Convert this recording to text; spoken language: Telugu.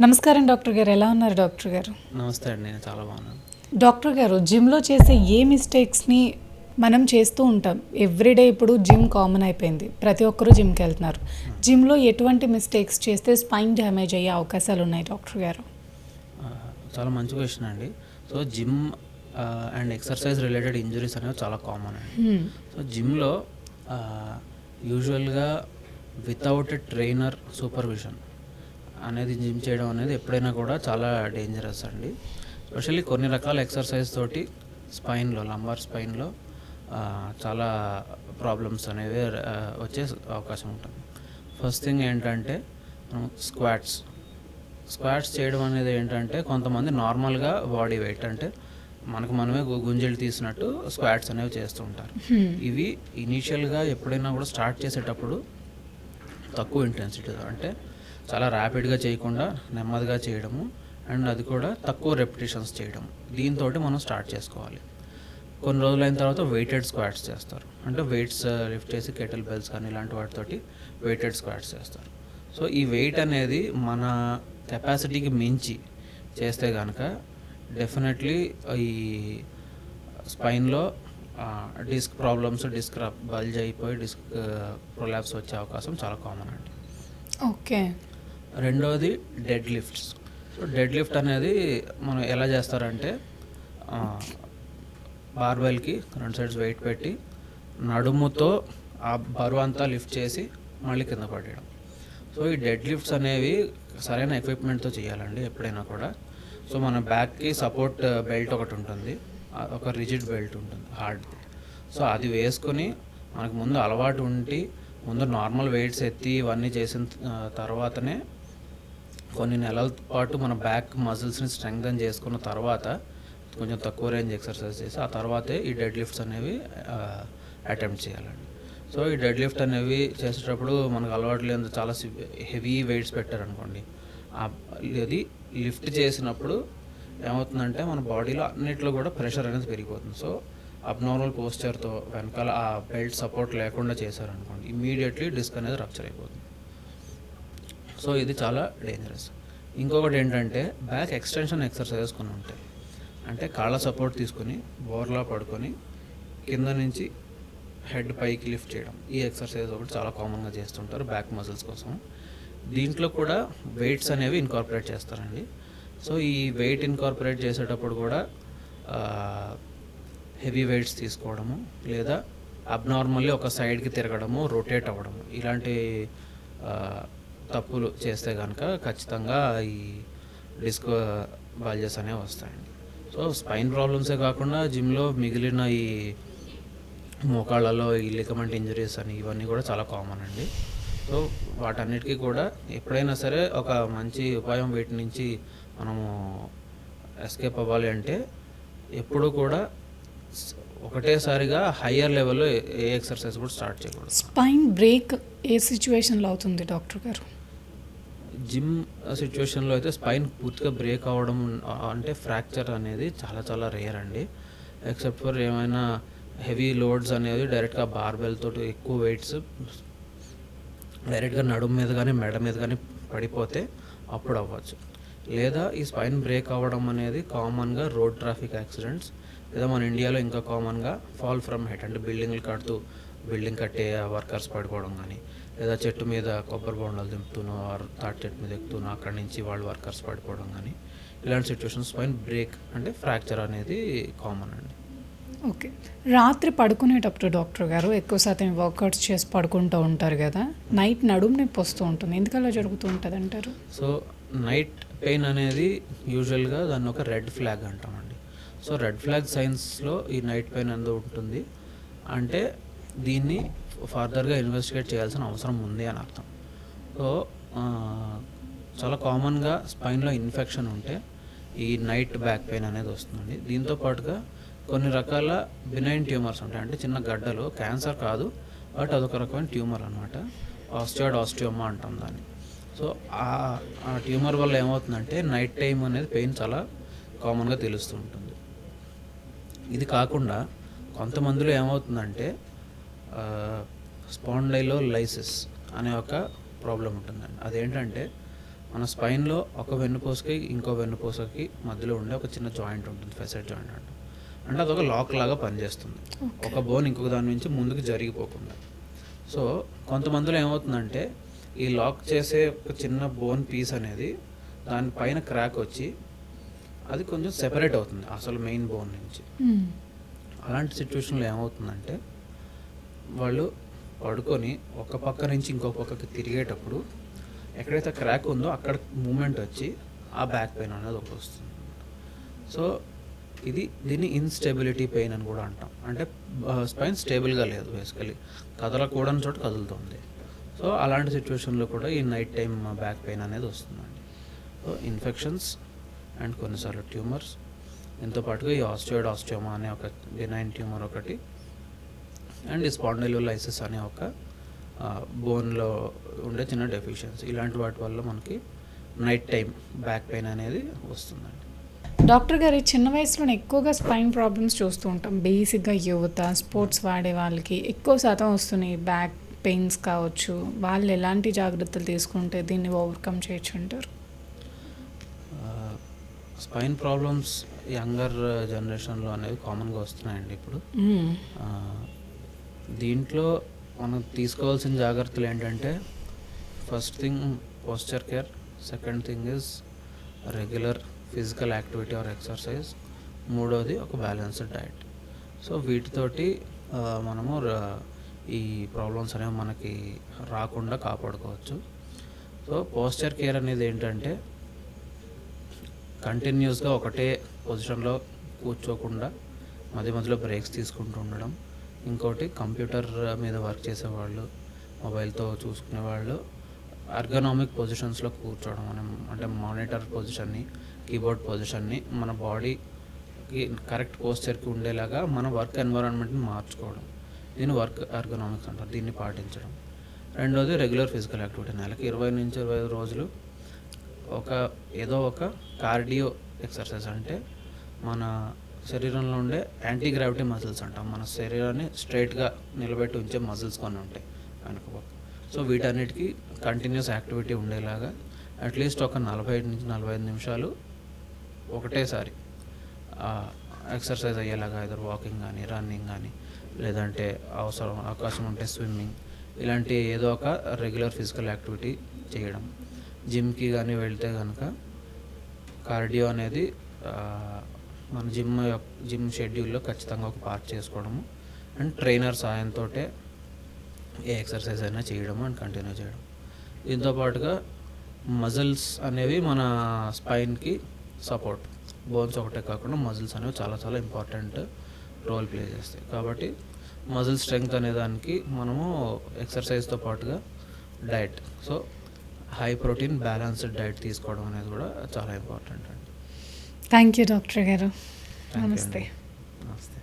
నమస్కారం డాక్టర్ గారు. ఎలా ఉన్నారు డాక్టర్ గారు? నమస్తే అండి నేను చాలా బాగున్నాను. డాక్టర్ గారు జిమ్లో చేసే ఏ మిస్టేక్స్ని మనం చేస్తూ ఉంటాం? ఎవ్రీడే ఇప్పుడు జిమ్ కామన్ అయిపోయింది. ప్రతి ఒక్కరూ జిమ్కి వెళ్తున్నారు. జిమ్లో ఎటువంటి మిస్టేక్స్ చేస్తే స్పైన్ డ్యామేజ్ అయ్యే అవకాశాలు ఉన్నాయి డాక్టర్ గారు? చాలా మంచి క్వశ్చన్ అండి. So gym and exercise related injuries అనేవి చాలా కామన్ అండి. సో జిమ్లో యూజువల్గా వితౌట్ ఎ ట్రైనర్ సూపర్విజన్. అనేది జిమ్ చేయడం అనేది ఎప్పుడైనా కూడా చాలా డేంజరస్ అండి. స్పెషల్లీ కొన్ని రకాల ఎక్సర్సైజ్ తోటి స్పైన్లో లంబార్ స్పైన్లో చాలా ప్రాబ్లమ్స్ అనేవి వచ్చే అవకాశం ఉంటుంది. ఫస్ట్ థింగ్ ఏంటంటే స్క్వాట్స్ స్క్వాట్స్ చేయడం అనేది ఏంటంటే కొంతమంది నార్మల్గా బాడీ వెయిట్ అంటే మనకు మనమే గుంజలు తీసినట్టు స్క్వాట్స్ అనేవి చేస్తూ ఉంటారు. హ్మ్. ఇవి ఇనీషియల్గా ఎప్పుడైనా కూడా స్టార్ట్ చేసేటప్పుడు తక్కువ ఇంటెన్సిటీ అంటే చాలా ర్యాపిడ్గా చేయకుండా నెమ్మదిగా చేయడము. అండ్ అది కూడా తక్కువ రెపిటేషన్స్ చేయడం దీంతో మనం స్టార్ట్ చేసుకోవాలి. కొన్ని రోజులు అయిన తర్వాత వెయిటెడ్ స్క్వాట్స్ చేస్తారు. అంటే వెయిట్స్ లిఫ్ట్ uh, చేసి కెటిల్ బెల్స్ కానీ ఇలాంటి వాటితోటి వెయిటెడ్ స్క్వాట్స్ చేస్తారు. సో ఈ వెయిట్ అనేది మన కెపాసిటీకి మించి చేస్తే కనుక డెఫినెట్లీ ఈ స్పైన్లో డిస్క్ ప్రాబ్లమ్స్ డిస్క్ బల్జ్ అయిపోయి డిస్క్ ప్రొలాప్స్ uh, వచ్చే అవకాశం చాలా కామన్ అండి. ఓకే రెండవది dead lifts so dead lift అనేది మనం ఎలా చేస్తారంటే బార్బెల్కి రెండు సైడ్స్ వెయిట్ పెట్టి నడుముతో ఆ బరువు అంతా లిఫ్ట్ చేసి మళ్ళీ కింద పడేయడం. సో ఈ డెడ్ లిఫ్ట్స్ అనేవి సరైన ఎక్విప్మెంట్తో చేయాలండి ఎప్పుడైనా కూడా. సో మన బ్యాక్కి సపోర్ట్ బెల్ట్ ఒకటి ఉంటుంది. ఒక రిజిడ్ బెల్ట్ ఉంటుంది హార్డ్ సో అది వేసుకొని మనకు ముందు అలవాటు ఉండి ముందు నార్మల్ వెయిట్స్ ఎత్తి ఇవన్నీ చేసిన తర్వాతనే కొన్ని నెలల పాటు మన బ్యాక్ మజిల్స్ని స్ట్రెంగ్తన్ చేసుకున్న తర్వాత కొంచెం తక్కువ రేంజ్ ఎక్సర్సైజ్ చేసి ఆ తర్వాతే ఈ డెడ్ లిఫ్ట్స్ అనేవి అటెంప్ట్ చేయాలండి. సో ఈ డెడ్ లిఫ్ట్ అనేవి చేసేటప్పుడు మనకు అలవాటు లేదు చాలా హెవీ వెయిట్స్ పెట్టారనుకోండి. అది లిఫ్ట్ చేసినప్పుడు ఏమవుతుందంటే మన బాడీలో అన్నిట్లో కూడా ప్రెషర్ అనేది పెరిగిపోతుంది. సో అబ్నార్మల్ పోస్చర్తో వెనకాల ఆ బెల్ట్ సపోర్ట్ లేకుండా చేశారనుకోండి ఇమీడియట్లీ డిస్క్ అనేది రప్చర్ అయిపోతుంది. సో ఇది చాలా డేంజరస్ ఇంకొకటి ఏంటంటే బ్యాక్ ఎక్స్టెన్షన్ ఎక్సర్సైజెస్ కొన్ని ఉంటాయి. అంటే కాళ్ళ సపోర్ట్ తీసుకొని బోర్లా పడుకొని కింద నుంచి హెడ్ పైకి లిఫ్ట్ చేయడం. ఈ ఎక్సర్సైజ్ ఒకటి చాలా కామన్గా చేస్తుంటారు బ్యాక్ మజిల్స్ కోసం. దీంట్లో కూడా వెయిట్స్ అనేవి ఇన్కార్పొరేట్ చేస్తారండి. సో ఈ వెయిట్ ఇన్కార్పొరేట్ చేసేటప్పుడు కూడా హెవీ వెయిట్స్ తీసుకోవడము లేదా అబ్నార్మల్లీ ఒక సైడ్కి తిరగడము రొటేట్ అవ్వడము. ఇలాంటి తప్పులు చేస్తే కనుక ఖచ్చితంగా ఈ డిస్క్ బాల్జెస్ అనేవి వస్తాయండి. సో స్పైన్ ప్రాబ్లమ్సే కాకుండా జిమ్లో మిగిలిన ఈ మోకాళ్ళలో ఈ లికమెంట్ ఇంజరీస్ అని ఇవన్నీ కూడా చాలా కామన్ అండి. సో వాటన్నిటికీ కూడా ఎప్పుడైనా సరే ఒక మంచి ఉపాయం వీటి నుంచి మనము ఎస్కేప్ అవ్వాలి అంటే ఎప్పుడూ కూడా ఒకటేసారిగా హయ్యర్ లెవెల్లో ఏ- ఎక్సర్సైజ్ కూడా స్టార్ట్ చేయకూడదు. స్పైన్ బ్రేక్ ఏ సిచ్యువేషన్లో అవుతుంది డాక్టర్ గారు? జిమ్ సిచ్యువేషన్లో అయితే స్పైన్ పూర్తిగా బ్రేక్ అవ్వడం అంటే ఫ్రాక్చర్ అనేది చాలా చాలా రేర్ అండి. ఎక్సెప్ట్ ఫర్ ఏమైనా హెవీ లోడ్స్ అనేది డైరెక్ట్గా బార్బెల్ తోటి ఎక్కువ వెయిట్స్ డైరెక్ట్గా నడుము మీద కానీ మెడ మీద కానీ పడిపోతే అప్పుడు అవ్వచ్చు. లేదా ఈ స్పైన్ బ్రేక్ అవ్వడం అనేది కామన్గా రోడ్ ట్రాఫిక్ యాక్సిడెంట్స్ లేదా మన ఇండియాలో ఇంకా కామన్గా ఫాల్ ఫ్రమ్ హెడ్ అంటే బిల్డింగ్లు కడుతూ బిల్డింగ్ కట్టే వర్కర్స్ పడిపోవడం కానీ లేదా చెట్టు మీద కొబ్బరి బొండాలు దింపుతూనో ఆర్ తాటి చెట్టు మీద ఎక్కుతూనో అక్కడి నుంచి వాళ్ళు వర్కర్స్ పడిపోవడం కానీ ఇలాంటి సిచ్యువేషన్స్ స్పైన్ బ్రేక్ అంటే ఫ్రాక్చర్ అనేది కామన్ అండి. ఓకే. రాత్రి పడుకునేటప్పుడు డాక్టర్ గారు ఎక్కువ శాతం వర్కౌట్స్ చేసి పడుకుంటూ ఉంటారు కదా నైట్ నడుము నొప్పి వస్తూ ఉంటుంది. ఎందుకలా జరుగుతూ ఉంటుంది అంటారు సో నైట్ పెయిన్ అనేది యూజువల్గా దాన్ని ఒక రెడ్ ఫ్లాగ్ అంటామండి. సో రెడ్ ఫ్లాగ్ సైన్స్లో ఈ నైట్ పెయిన్ అనేది ఉంటుంది అంటే దీన్ని ఫర్దర్గా ఇన్వెస్టిగేట్ చేయాల్సిన అవసరం ఉంది అని అర్థం. సో చాలా కామన్గా స్పైన్లో ఇన్ఫెక్షన్ ఉంటే ఈ నైట్ బ్యాక్ పెయిన్ అనేది వస్తుందండి. దీంతో పాటుగా కొన్ని రకాల బినైన్ ట్యూమర్స్ ఉంటాయి. అంటే చిన్న గడ్డలు క్యాన్సర్ కాదు బట్ అదొక రకమైన ట్యూమర్ అనమాట ఆస్టియాడ్ ఆస్టియోమా అంటాం దాన్ని. సో ఆ ఆ ట్యూమర్ వల్ల ఏమవుతుందంటే నైట్ టైం అనేది పెయిన్ చాలా కామన్గా తెలుస్తూ ఉంటుంది. ఇది కాకుండా కొంతమందిలో ఏమవుతుందంటే స్పాండైలో లైసిస్ అనే ఒక ప్రాబ్లం ఉంటుందండి. అదేంటంటే మన స్పైన్లో ఒక వెన్నుపూసకి ఇంకో వెన్నుపూసకి మధ్యలో ఉండే ఒక చిన్న జాయింట్ ఉంటుంది ఫెసెట్ జాయింట్ అంట. అంటే అదొక లాక్ లాగా పనిచేస్తుంది. ఒక బోన్ ఇంకొక దాని నుంచి ముందుకు జరిగిపోకుండా. సో కొంతమందిలో ఏమవుతుందంటే ఈ లాక్ చేసే ఒక చిన్న బోన్ పీస్ అనేది దానిపైన క్రాక్ వచ్చి అది కొంచెం సెపరేట్ అవుతుంది అసలు మెయిన్ బోన్ నుంచి. మ్మ్. అలాంటి సిచ్యువేషన్లో ఏమవుతుందంటే వాళ్ళు పడుకొని ఒక పక్క నుంచి ఇంకో పక్కకి తిరిగేటప్పుడు ఎక్కడైతే క్రాక్ ఉందో అక్కడ మూమెంట్ వచ్చి ఆ బ్యాక్ పెయిన్ అనేది ఒకటి వస్తుంది సో ఇది దీన్ని ఇన్స్టెబిలిటీ పెయిన్ అని కూడా అంటాం. అంటే స్పైన్ స్టేబుల్గా లేదు బేసికలీ కదలకూడని చోట కదులుతుంది. సో అలాంటి సిచ్యువేషన్లో కూడా ఈ నైట్ టైం బ్యాక్ పెయిన్ అనేది వస్తుందండి. సో ఇన్ఫెక్షన్స్ అండ్ కొన్నిసార్లు ట్యూమర్స్. దీంతో పాటుగా ఈ ఆస్టియోయిడ్ ఆస్టియోమా అనే ఒక డినైన్ ట్యూమర్ ఒకటి అండ్ ఈ స్పాండిలోలైసిస్ అనే ఒక బోన్లో ఉండే చిన్న డెఫిషియన్సీ ఇలాంటి వాటి వల్ల మనకి నైట్ టైం బ్యాక్ పెయిన్ అనేది వస్తుందండి. డాక్టర్ గారు చిన్న వయసులోనే ఎక్కువగా స్పైన్ ప్రాబ్లమ్స్ చూస్తూ ఉంటాం. బేసిక్గా యువత స్పోర్ట్స్ వాడే వాళ్ళకి ఎక్కువ శాతం వస్తున్నాయి బ్యాక్ పెయిన్స్ కావచ్చు. వాళ్ళు ఎలాంటి జాగ్రత్తలు తీసుకుంటే దీన్ని ఓవర్కమ్ చేయొచ్చు అంటారు? స్పైన్ ప్రాబ్లమ్స్ యంగర్ జనరేషన్లో అనేవి కామన్గా వస్తున్నాయండి ఇప్పుడు. దీంట్లో మనం తీసుకోవాల్సిన జాగ్రత్తలు ఏంటంటే first thing posture care second thing is regular physical activity or exercise మూడోది ఒక బ్యాలెన్స్డ్ డైట్. సో వీటితోటి మనము ఈ ప్రాబ్లమ్స్ అనేవి మనకి రాకుండా కాపాడుకోవచ్చు. సో పోస్చర్ కేర్ అనేది ఏంటంటే కంటిన్యూస్గా ఒకటే పొజిషన్లో కూర్చోకుండా మధ్య మధ్యలో బ్రేక్స్ తీసుకుంటూ ఉండడం. ఇంకోటి కంప్యూటర్ మీద వర్క్ చేసేవాళ్ళు మొబైల్తో చూసుకునే వాళ్ళు అర్గనామిక్ పొజిషన్స్లో కూర్చోవడం మనం అంటే మానిటర్ పొజిషన్ని కీబోర్డ్ పొజిషన్ని మన బాడీకి కరెక్ట్ పోస్చర్కి ఉండేలాగా మన వర్క్ ఎన్వైరాన్మెంట్ని మార్చుకోవడం. దీన్ని వర్క్ అర్గనామిక్స్ అంటారు దీన్ని పాటించడం. రెండోది రెగ్యులర్ ఫిజికల్ యాక్టివిటీ నెలకి ఇరవై నుంచి ఇరవై ఐదు రోజులు ఒక ఏదో ఒక కార్డియో ఎక్సర్సైజ్ అంటే మన శరీరంలో ఉండే యాంటీ గ్రావిటీ మజిల్స్ అంటాం. మన శరీరాన్ని స్ట్రైట్గా నిలబెట్టి ఉంచే మజిల్స్ కొన్ని ఉంటాయి వెనక పక్క సో వీటన్నిటికీ కంటిన్యూస్ యాక్టివిటీ ఉండేలాగా అట్లీస్ట్ ఒక నలభై ఐదు నుంచి నలభై ఐదు నిమిషాలు ఒకటేసారి ఎక్సర్సైజ్ అయ్యేలాగా ఇద్దరు వాకింగ్ కానీ రన్నింగ్ కానీ లేదంటే అవసరం అవకాశం ఉంటే స్విమ్మింగ్ ఇలాంటి ఏదో ఒక రెగ్యులర్ ఫిజికల్ యాక్టివిటీ చేయడం. జిమ్కి కానీ వెళ్తే కనుక కార్డియో అనేది మన జిమ్ యొక్క జిమ్ షెడ్యూల్లో ఖచ్చితంగా ఒక పార్ట్ చేసుకోవడము. అండ్ ట్రైనర్ సాయంతో ఏ ఎక్సర్సైజ్ అయినా చేయడము అండ్ కంటిన్యూ చేయడం. దీంతో పాటుగా మజిల్స్ అనేవి మన స్పైన్కి సపోర్ట్. బోన్స్ ఒకటే కాకుండా మజిల్స్ అనేవి చాలా చాలా ఇంపార్టెంట్ రోల్ ప్లే చేస్తాయి. కాబట్టి మజిల్ స్ట్రెంగ్త్ అనే దానికి మనము ఎక్సర్సైజ్తో పాటుగా diet. So high protein balanced diet తీసుకోవడం అనేది కూడా చాలా ఇంపార్టెంట్ అండి. థ్యాంక్ యూ డాక్టర్ గారు. నమస్తే. నమస్తే